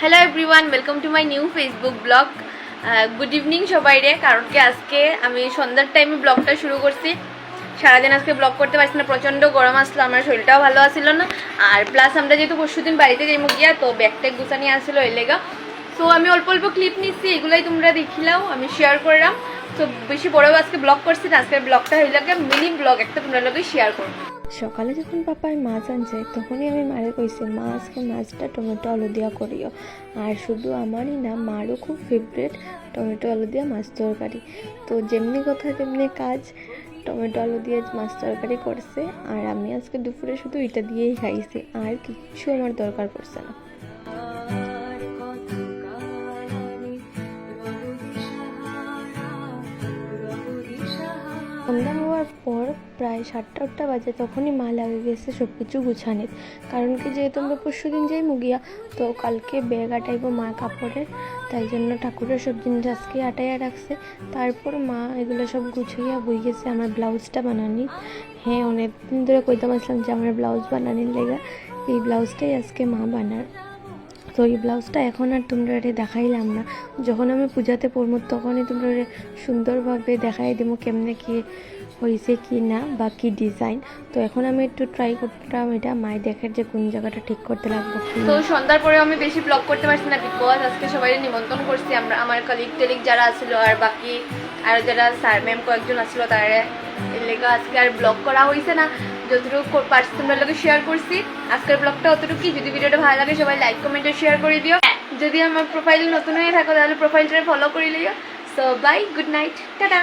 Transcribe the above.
Hello everyone welcome to my new Facebook blog good evening সবাই রে কারণ কি আজকে আমি সন্ধ্যার টাইমে ব্লগটা শুরু করছি। সারাদিন আজকে ব্লগ করতে পারছি না, প্রচণ্ড গরম আসলো, আমার শরীরটাও ভালো আসছিল না। আর প্লাস আমরা যেহেতু পরশু দিন বাড়িতে যাইব গিয়া, তো ব্যাগটা গুছানি আসলো এলেগা লেগা। তো আমি অল্প অল্প ক্লিপ নিচ্ছি, এগুলাই তোমরা দেখিলাও আমি শেয়ার করলাম তো বেশি বড় আজকে ব্লগ করছি না, আজকের ব্লগটা লাগে মিনি ব্লগ একটা তোমরা লোকে শেয়ার করব সকালে যখন পাপাই মাছ আনছে, তখনই আমি মারে কইছি, মা, আজকে মাছটা টমেটো আলু দিয়া করিও। আর শুধু আমারই না, মারও খুব ফেভারেট টমেটো আলু দিয়া মাছ তরকারি। তো যেমনি কথা তেমনি কাজ, টমেটো আলু দিয়ে মাছ তরকারি করছে, আর আমি আজকে দুপুরে শুধু এটা দিয়েই খাইছি, আর কিচ্ছু আমার দরকার পড়ছে না। সন্ধ্যা হওয়ার পর প্রায় সাতটা, আটটা বাজে তখনই মা লাগে গেছে সব কিছু গুছানিত কারণ কি, যেহেতু আমরা পরশু দিন যাই মুগিয়া, তো কালকে ব্যাগ আটাইব মা কাপড়ের, তাই জন্য ঠাকুরের সব জিনিস আজকে আটাইয়া রাখছে। তারপর মা এগুলো সব গুছাইয়া বই গেছে আমার ব্লাউজটা বানানি। হ্যাঁ অনেক দিন ধরে কইতাম আসলাম যে আমার ব্লাউজ বানানির লেগা, এই ব্লাউজটাই আজকে মা বানার। তো এই ব্লাউজটা এখন আর তোমরা রে দেখাইলাম না। যখন আমি পূজাতে পরবো তখনই তোমরা সুন্দরভাবে দেখাই দেবো কেমনে কি হয়েছে কি না বা কি ডিজাইন তো এখন আমি একটু ট্রাই করতাম এটা, মাই দেখার যে কোন জায়গাটা ঠিক করতে লাগবে তো সন্ধ্যার পরে আমি বেশি ব্লগ করতে পারছি না বিকজ আজকে সবাই নিমন্ত্রণ করছি। আমরা, আমার কলিগ টেলিগ যারা আসলো আর বাকি আর যারা স্যার ম্যাম কয়েকজন আসলো তারা এর লেগে আজকে আর ব্লগ করা হয়েছে না। যতটুকু তোমরা লোকে শেয়ার করছি। আজকের ব্লগটা অতটুকুই যদি ভিডিওটা ভালো লাগে, সবাই লাইক কমেন্টে শেয়ার করে দিও। যদি আমার প্রোফাইল নতুন হয়ে থাকো, তাহলে প্রোফাইলটা ফলো করে লিও। So bye good night tata